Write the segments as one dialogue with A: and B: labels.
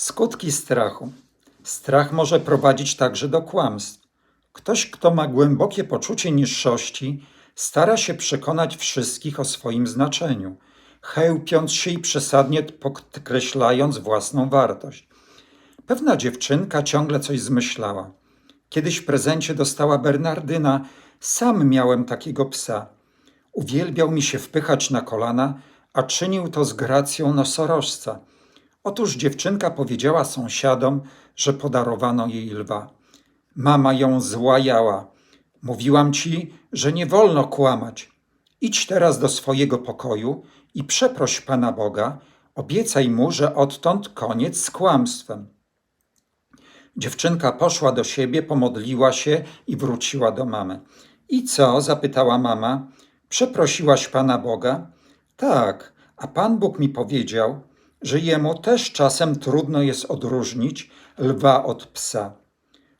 A: Skutki strachu. Strach może prowadzić także do kłamstw. Ktoś, kto ma głębokie poczucie niższości, stara się przekonać wszystkich o swoim znaczeniu, chełpiąc się i przesadnie podkreślając własną wartość. Pewna dziewczynka ciągle coś zmyślała. Kiedyś w prezencie dostała Bernardyna, sam miałem takiego psa. Uwielbiał mi się wpychać na kolana, a czynił to z gracją nosorożca. Otóż dziewczynka powiedziała sąsiadom, że podarowano jej lwa. Mama ją złajała. Mówiłam ci, że nie wolno kłamać. Idź teraz do swojego pokoju i przeproś Pana Boga, obiecaj mu, że odtąd koniec z kłamstwem. Dziewczynka poszła do siebie, pomodliła się i wróciła do mamy. I co? zapytała mama. Przeprosiłaś Pana Boga? Tak, a Pan Bóg mi powiedział, że jemu też czasem trudno jest odróżnić lwa od psa.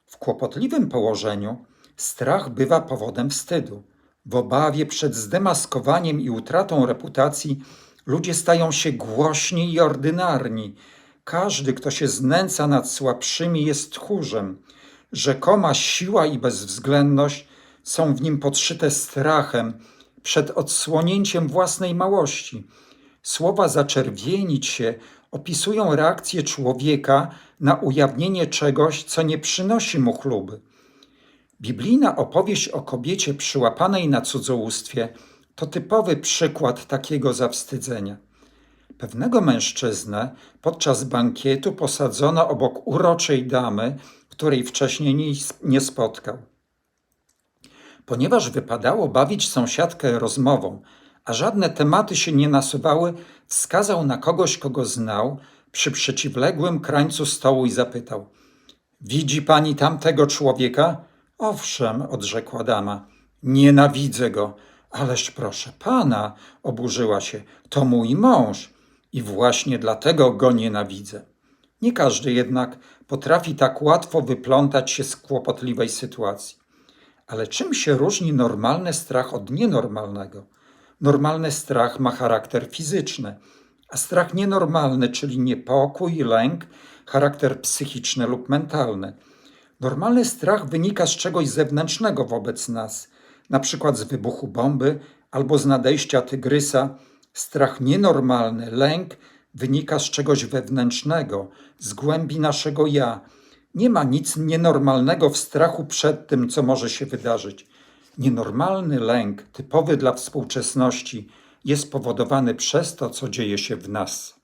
A: W kłopotliwym położeniu strach bywa powodem wstydu. W obawie przed zdemaskowaniem i utratą reputacji ludzie stają się głośni i ordynarni. Każdy, kto się znęca nad słabszymi, jest tchórzem. Rzekoma siła i bezwzględność są w nim podszyte strachem przed odsłonięciem własnej małości. Słowa zaczerwienić się opisują reakcję człowieka na ujawnienie czegoś, co nie przynosi mu chluby. Biblijna opowieść o kobiecie przyłapanej na cudzołóstwie to typowy przykład takiego zawstydzenia. Pewnego mężczyznę podczas bankietu posadzono obok uroczej damy, której wcześniej nie, spotkał. Ponieważ wypadało bawić sąsiadkę rozmową, a żadne tematy się nie nasuwały, wskazał na kogoś, kogo znał, przy przeciwległym krańcu stołu i zapytał: Widzi pani tamtego człowieka? Owszem, odrzekła dama. Nienawidzę go. Ależ proszę pana, oburzyła się, to mój mąż i właśnie dlatego go nienawidzę. Nie każdy jednak potrafi tak łatwo wyplątać się z kłopotliwej sytuacji. Ale czym się różni normalny strach od nienormalnego? Normalny strach ma charakter fizyczny, a strach nienormalny, czyli niepokój, lęk, charakter psychiczny lub mentalny. Normalny strach wynika z czegoś zewnętrznego wobec nas, na przykład z wybuchu bomby albo z nadejścia tygrysa. Strach nienormalny, lęk wynika z czegoś wewnętrznego, z głębi naszego ja. Nie ma nic nienormalnego w strachu przed tym, co może się wydarzyć. Nienormalny lęk, typowy dla współczesności, jest powodowany przez to, co dzieje się w nas.